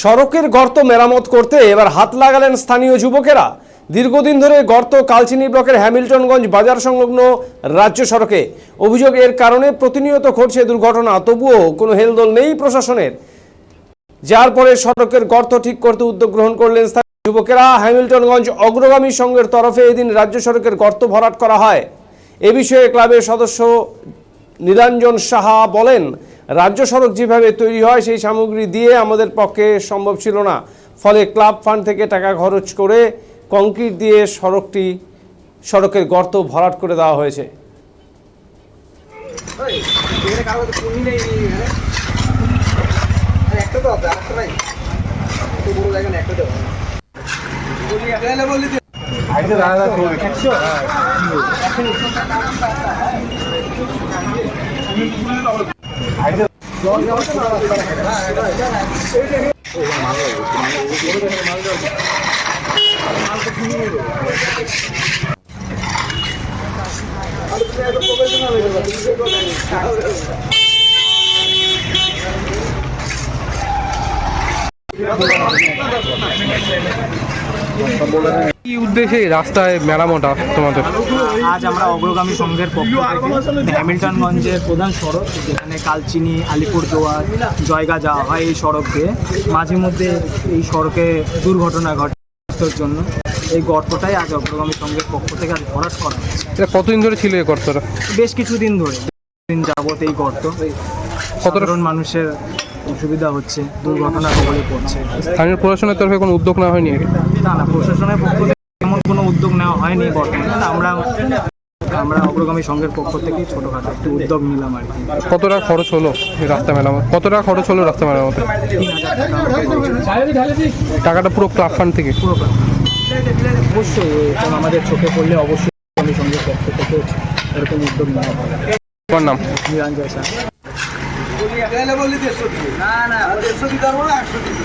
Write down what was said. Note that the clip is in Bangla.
সড়কের গর্ত মেরামত করতে এবার হাত লাগালেন স্থানীয় যুবকেরা। দীর্ঘদিন ধরে গর্ত কালচিনি ব্লকের হ্যামিল্টনগঞ্জ বাজার সংলগ্ন রাজ্য সড়কে। অভিযোগ এর কারণে প্রতিনিয়ত ঘটছে দুর্ঘটনা, তবুও কোনো হেলদোল নেই প্রশাসনের। যার পরে সড়কের গর্ত ঠিক করতে উদ্যোগ গ্রহণ করলেন স্থানীয় যুবকেরা। হ্যামিল্টনগঞ্জ অগ্রগামী সংঘের তরফে এদিন রাজ্য সড়কের গর্ত ভরাট করা হয়। এ বিষয়ে ক্লাবের সদস্য নীলাঞ্জন সাহা বলেন রাজ্য সড়ক যেভাবে তৈরি হয়, সেই সামগ্রী দিয়ে আমাদের পক্ষে সম্ভব ছিল না। ফলে ক্লাব ফান্ড থেকে টাকা খরচ করে কংক্রিট দিয়ে সড়কটি, সড়কের গর্ত ভরাট করে দেওয়া হয়েছে। তো আছে আরেকটা নাই এত বড় জায়গা না একটা তো বললি কি উদ্দেশ্যে রাস্তায় মেরামত তোমাদের? আজ আমরা অগ্রগামী সংঘের পক্ষ থেকে হ্যামিল্টনগঞ্জের প্রধান সড়ক যেখানে কালচিনি আলিপুরদুয়ার জয়গা যাওয়া হয় এই সড়ক দিয়ে মাঝে মধ্যে এই সড়কে দুর্ঘটনা ঘটার জন্য। এই গর্তটাই আজ অগ্রগামী সংঘের পক্ষ থেকে আজ ভরাট করা হয়েছে। এটা কতদিন ধরে ছিল এই গর্তটা? বেশ কিছুদিন ধরে। দিন যাবত এই গর্ত। সাধারণ মানুষের অসুবিধা হচ্ছে দুর্ঘটনা কবলে পড়ছে। স্থানীয় প্রশাসনের তরফে কোনো উদ্যোগ নেওয়া হয়নি? না না প্রশাসনের পক্ষ থেকে এমন কোনো উদ্যোগ নেওয়া হয়নি বর্তমানে। আমরা আমরা অগ্রগামী সংঘের পক্ষ থেকে ছোটোখাটো একটু উদ্যোগ নিলাম আর কি। কত টাকা খরচ হলো রাস্তা মেরামত? কত টাকা খরচ হলো রাস্তা মেরামতে। টাকাটা পুরো ক্লাব ফান্ড থেকে? পুরো অবশ্যই আমাদের চোখে পড়লে অবশ্যই অগ্রগামী সংঘের পক্ষ থেকে এরকম উদ্যোগ নেওয়া হবে। তোমার নাম? নিরঞ্জয় স্যার। বললি দেড়শো দিবি না না দেড়শো দিতে পারব না একশো দিবি